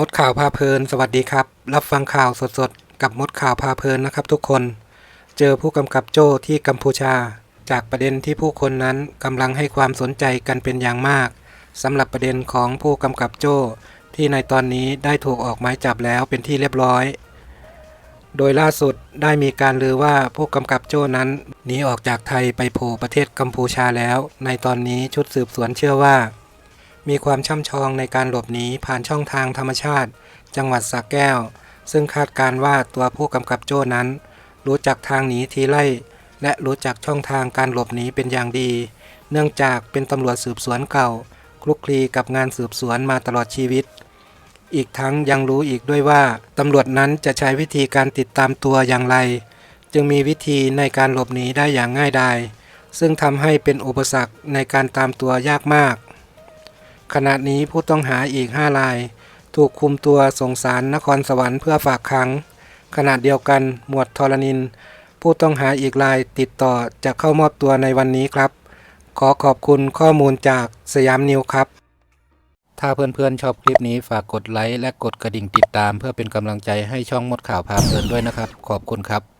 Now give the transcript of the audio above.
มดข่าวพาเพลิน สวัสดีครับ รับฟังข่าวสดๆ กับมดข่าวพาเพลินนะครับทุกคน เจอผู้กำกับโจ้ที่กัมพูชา จากประเด็นที่ผู้คนนั้นกำลังให้ความสนใจกันเป็นอย่างมากสำหรับประเด็นของผู้กำกับโจ้ ที่ในตอนนี้ได้ถูกออกหมายจับแล้วเป็นที่เรียบร้อย โดยล่าสุดได้มีการลือว่าผู้กำกับโจ้นั้นหนีออกจากไทยไปโผล่ประเทศกัมพูชาแล้ว ในตอนนี้ชุดสืบสวนเชื่อว่า มีความช่ำชองในการหลบหนีผ่านช่องทางธรรมชาติ จังหวัดสระแก้ว ซึ่งคาดการว่าตัวผู้กำกับโจ้นั้น รู้จักทางหนีทีไล่ และรู้จักช่องทางการหลบหนีเป็นอย่างดี เนื่องจากเป็นตำรวจสืบสวนเก่าคลุกคลีกับงานสืบสวนมาตลอดชีวิต อีกทั้งยังรู้อีกด้วยว่าตำรวจนั้นจะใช้วิธีการติดตามตัวอย่างไร จึงมีวิธีในการหลบหนีได้อย่างง่ายดายซึ่งทำให้เป็นอุปสรรคในการตามตัวยากมาก ขณะนี้ผู้ต้องหาอีก 5 ราย ถูกคุมตัวส่งสารนครสวรรค์เพื่อฝากขัง ขณะเดียวกันหมวดทรณิน ผู้ต้องหาอีกรายติดต่อจะเข้ามอบตัวในวันนี้ครับ ขอขอบคุณข้อมูลจากสยามนิวครับ ถ้าเพื่อนๆชอบคลิปนี้ฝากกดไลค์และกดกระดิ่งติดตาม เพื่อเป็นกำลังใจให้ช่องมดข่าวพาเพลินด้วยนะครับ ขอบคุณครับ